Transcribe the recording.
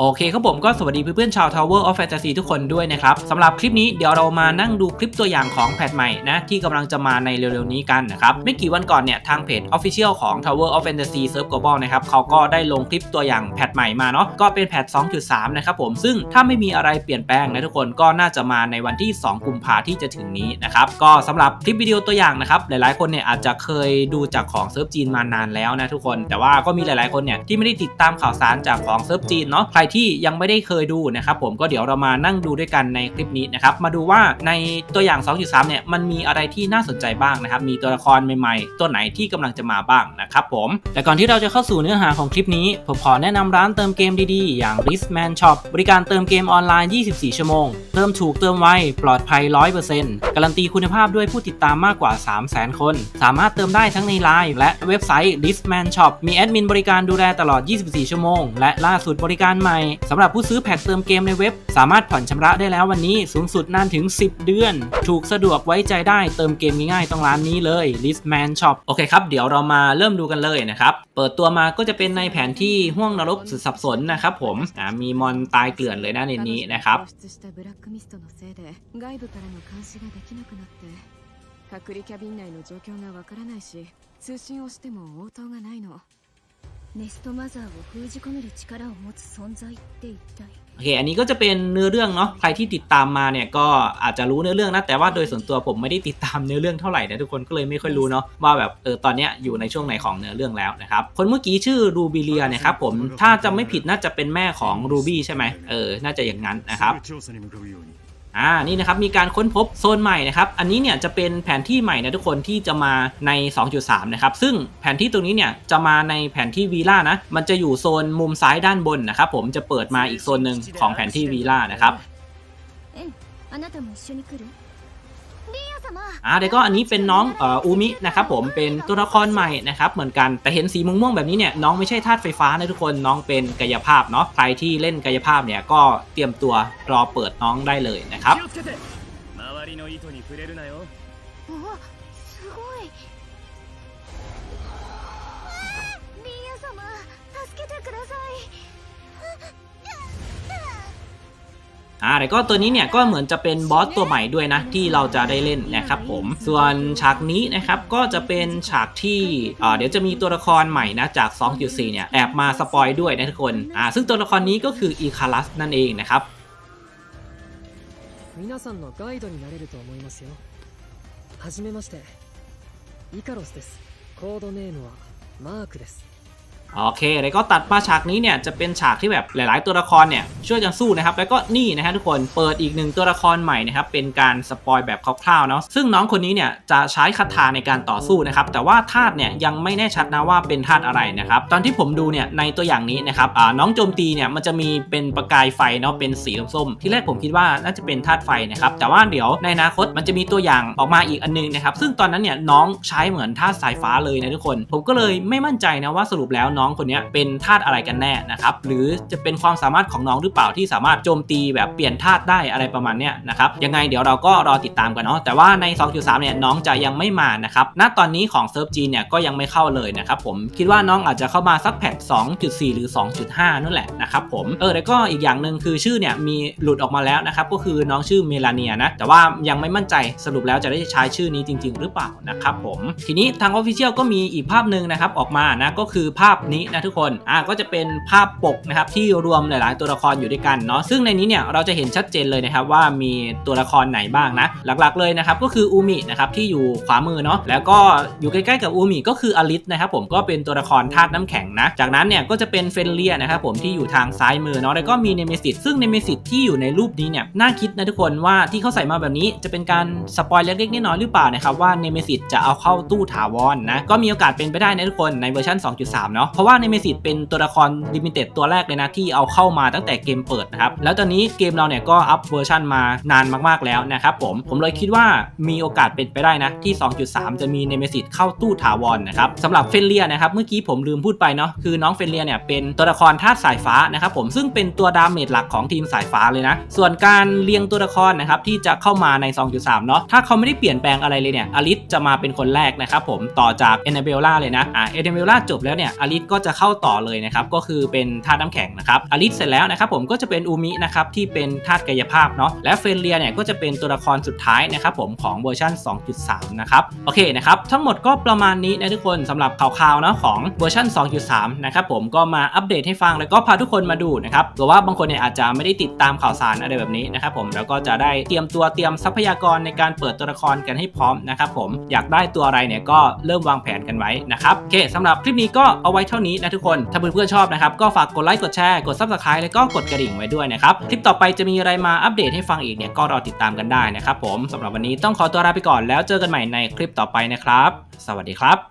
โอเคครับผมก็สวัสดีเพื่อนๆชาว Tower of Fantasy ทุกคนด้วยนะครับสำหรับคลิปนี้เดี๋ยวเรามานั่งดูคลิปตัวอย่างของแพทใหม่นะที่กำลังจะมาในเร็วๆนี้กันนะครับไม่กี่วันก่อนเนี่ยทางเพจ Official ของ Tower of Fantasy Serve Global นะครับเขาก็ได้ลงคลิปตัวอย่างแพทใหม่มาเนาะก็เป็นแพท 2.3 นะครับผมซึ่งถ้าไม่มีอะไรเปลี่ยนแปลงนะทุกคนก็น่าจะมาในวันที่ 2 กุมภาที่จะถึงนี้นะครับก็สำหรับคลิปวิดีโอตัวอย่างนะครับหลายๆคนเนี่ยอาจจะเคยดูจากของเซิร์ฟจีนมานานแล้วนะทุกคน แต่ว่าก็มีหลายๆคนเนี่ยที่ไม่ได้ติดตามข่าวสารจากของเซิร์ฟจีนเนาะใครที่ยังไม่ได้เคยดูนะครับผมก็เดี๋ยวเรามานั่งดูด้วยกันในคลิปนี้นะครับมาดูว่าในตัวอย่าง 2.3 เนี่ยมันมีอะไรที่น่าสนใจบ้างนะครับมีตัวละครใหม่ๆ ตัวไหนที่กำลังจะมาบ้างนะครับผมแต่ก่อนที่เราจะเข้าสู่เนื้อหาของคลิปนี้ ผมขอแนะนำร้านเติมเกมดีๆ อย่าง r i s m a n Shop บริการเติมเกมออนไลน์ 24 ชั่วโมง เติมถูกเติมไวปลอดภัย 100%การันตีคุณภาพด้วยผู้ติดตามมากกว่า 300,000 คน สามารถเติมได้ทั้งในไลน์และเว็บไซต์ r i s m a n Shop มีแอดมินบริการดูแลตลอด 24 ชั่วโมง และล่าสุดบริการใหม่สำหรับผู้ซื้อแพ็คเติมเกมในเว็บ สามารถผ่อนชำระได้แล้ววันนี้สูงสุดนานถึง 10 เดือน ถูกสะดวกไว้ใจได้เติมเกมง่ายๆต้องร้านนี้เลย Listman Shop โอเคครับ เดี๋ยวเรามาเริ่มดูกันเลยนะครับ เปิดตัวมาก็จะเป็นในแผนที่ห้วงนรกสุดสับสนนะครับผมอ่ามีมอนตายเกลื่อนเลยนะในนี้นะครับ 放出したブラックミストのせいで外部からの監視ができなくなって隔離キャビン内の状況がわからないし通信をしても応答がないの ネストマザーを封じ込める力を持つ存在って一体 โอเค อันนี้ก็จะเป็นเนื้อเรื่องเนาะ ใครที่ติดตามมาเนี่ยก็อาจจะรู้เนื้อเรื่องนะ แต่ว่าโดยส่วนตัวผมไม่ได้ติดตามเนื้อเรื่องเท่าไหร่นะทุกคนก็เลยไม่ค่อยรู้เนาะว่าแบบเออตอนเนี้ยอยู่ในช่วงไหนของเนื้อเรื่องแล้วนะครับ คนเมื่อกี้ชื่อรูบิเลียเนี่ยครับผม ถ้าจะไม่ผิดน่าจะเป็นแม่ของรูบี้ใช่ไหมเออ น่าจะอย่างนั้นนะครับ すぐ調査に向かうように อ่านี่นะครับมีการค้นพบโซนใหม่นะครับอันนี้เนี่ยจะเป็นแผนที่ใหม่นะทุกคนที่จะมาใน 2.3 นะครับซึ่งแผนที่ตรงนี้เนี่ยจะมาในแผนที่วีล่านะมันจะอยู่โซนมุมซ้ายด้านบนนะครับผมจะเปิดมาอีกโซนหนึ่งของแผนที่วีล่านะครับ อ่าเดี๋ยวก็อันนี้เป็นน้องเอ่ออูมินะครับผมเป็นตัวละครใหม่นะครับเหมือนกันแต่เห็นสีม่วงๆแบบนี้เนี่ยน้องไม่ใช่ธาตุไฟฟ้านะทุกคนน้องเป็นกายภาพเนาะใครที่เล่นกายภาพเนี่ยก็เตรียมตัวรอเปิดน้องได้เลยนะครับ 気をつけて周りの糸に触れるなよおすごいリーヤ様助けてください อ่าแต่ก็ตัวนี้เนี่ยก็เหมือนจะเป็นบอสตัวใหม่ด้วยนะที่เราจะได้เล่นนะครับผมส่วนฉากนี้นะครับก็จะเป็นฉากที่อ่าเดี๋ยวจะมีตัวละครใหม่นะจาก 2.4 เนี่ยแอบมาสปอยด้วยนะทุกคนอ่าซึ่งตัวละครนี้ก็คืออีคารัสนั่นเองนะครับ 皆さんのガイドになれると思いますよはじめましてイカロスですコードネームはマークです โอเคแล้วก็ตัดมาฉากนี้เนี่ยจะเป็นฉากที่แบบหลาย ๆ ตัวละครเนี่ยช่วยกันสู้นะครับ แล้วก็นี่นะฮะทุกคนเปิดอีกหนึ่งตัวละครใหม่นะครับเป็นการสปอยแบบคร่าว ๆ เนาะซึ่งน้องคนนี้เนี่ยจะใช้คาถาในการต่อสู้นะครับแต่ว่าธาตุเนี่ยยังไม่แน่ชัดนะว่าเป็นธาตุอะไรนะครับตอนที่ผมดูเนี่ยในตัวอย่างนี้นะครับน้องโจมตีเนี่ยมันจะมีเป็นประกายไฟเนาะเป็นสีส้มๆที่แรกผมคิดว่าน่าจะเป็นธาตุไฟนะครับแต่ว่าเดี๋ยวในอนาคตมันจะมีตัวอย่างออกมาอีกอันนึงนะครับซึ่งตอนนั้นเนี่ยน้องใช้เหมือนธาตุสายฟ้าเลยนะทุกคน ผมก็เลยไม่มั่นใจนะว่าสรุปแล้วน้องคนเนี้ยเป็นธาตุอะไรกันแน่นะครับหรือจะเป็นความสามารถของน้องหรือเปล่าที่สามารถโจมตีแบบเปลี่ยนธาตุได้อะไรประมาณเนี้ยนะครับยังไงเดี๋ยวเราก็รอติดตามกันเนาะแต่ว่าใน 2.3 เนี่ยน้องจะยังไม่มานะครับณตอนนี้ของเซิร์ฟจีนเนี่ยก็ยังไม่เข้าเลยนะครับผมคิดว่าน้องอาจจะเข้ามาสักแพท2.4 หรือ 2.5 นั่นแหละนะครับผมเออแล้วก็อีกอย่างหนึ่งคือชื่อเนี่ยมีหลุดออกมาแล้วนะครับก็คือน้องชื่อเมลาเนียนะแต่ว่ายังไม่มั่นใจสรุปแล้วจะได้ใช้ชื่อนี้จริง ๆ หรือเปล่านะครับผมทีนี้ทาง Official ก็มีอีกภาพหนึ่งนะครับออกมานะก็คือภาพนี้นะทุกคนอ่าก็จะเป็นภาพปกนะครับที่รวมหลาย ๆ ตัวละครอยู่ด้วยกันเนาะซึ่งในนี้เนี่ยเราจะเห็นชัดเจนเลยนะครับว่ามีตัวละครไหนบ้างนะหลัก ๆ เลยนะครับก็คืออูมินะครับที่อยู่ขวามือเนาะแล้วก็อยู่ใกล้ ๆ กับอูมิก็คืออลิสนะครับผมก็เป็นตัวละครธาตุน้ำแข็งนะจากนั้นเนี่ยก็จะเป็นเฟนเลียนะครับผมที่อยู่ทางซ้ายมือเนาะแล้วก็มีเนเมซิสซึ่งเนเมซิสที่อยู่ในรูปนี้เนี่ยน่าคิดนะทุกคนว่าที่เขาใส่มาแบบนี้จะเป็นการสปอยเล็กๆน้อยๆหรือเปล่านะครับว่าเนเมซิสจะเอาเข้าตู้ถาวรนะก็มีโอกาสเป็นไปได้นะทุกคนในเวอร์ชัน2.3 เนาะเพราะว่าเนเมซิสเป็นตัวละครลิมิเต็ดตัวแรกเลยนะที่เอาเข้ามาตั้งแต่เกมเปิดนะครับแล้วตอนนี้เกมเราเนี่ยก็อัพเวอร์ชันมานานมากๆแล้วนะครับผมผมเลยคิดว่ามีโอกาสเป็นไปได้นะที่ 2.3 จะมีเนเมซิสเข้าตู้ถาวรนนะครับสำหรับเฟนเลียนะครับเมื่อกี้ผมลืมพูดไปเนาะคือน้องเฟนเลียเนี่ยเป็นตัวละครธาตุสายฟ้านะครับผมซึ่งเป็นตัวดาเมจหลักของทีมสายฟ้าเลยนะส่วนการเรียงตัวละครนะครับที่จะเข้ามาใน 2.3 เนาะถ้าเขาไม่ได้เปลี่ยนแปลงอะไรเลยเนี่ยอลิสจะมาเป็นคนแรกนะครับผมต่อจากเอเนเบลล่าเลยนะอ่าเอเนเบล่าจบแล้วเนี่ยอลิสก็จะเข้าต่อเลยนะครับก็คือเป็นธาตุน้ำแข็งนะครับอลิสเสร็จแล้วนะครับผมก็จะเป็นอูมินะครับที่เป็นธาตุกายภาพเนาะและเฟนเลียเนี่ยก็จะเป็นตัวละครสุดท้ายนะครับผมของเวอร์ชัน2.3 นะครับโอเคนะครับทั้งหมดก็ประมาณนี้นะทุกคนสำหรับข่าวๆเนาะของเวอร์ชัน2.3 นะครับผมก็มาอัปเดตให้ฟังแล้วก็พาทุกคนมาดูนะครับหรือว่าบางคนเนี่ยอาจจะไม่ได้ติดตามข่าวสารอะไรแบบนี้นะครับผมแล้วก็จะได้เตรียมตัวเตรียมทรัพยากรในการเปิดตัวละครกันให้พร้อมนะครับผมอยากได้ตัวอะไรเนี่ยก็เริ่มวางแผนกันไว้นะครับโอเคสำหรับคลิปนี้ก็เอาไว้เท่าท่านี้นะทุกคน ถ้าเพื่อนๆชอบนะครับ ก็ฝากกดไลค์ กดแชร์ กด subscribe แล้วก็กดกระดิ่งไว้ด้วยนะครับ คลิปต่อไปจะมีอะไรมาอัปเดตให้ฟังอีกเนี่ย ก็รอติดตามกันได้นะครับผมสำหรับวันนี้ต้องขอตัวลาไปก่อนแล้วเจอกันใหม่ในคลิปต่อไปนะครับ สวัสดีครับ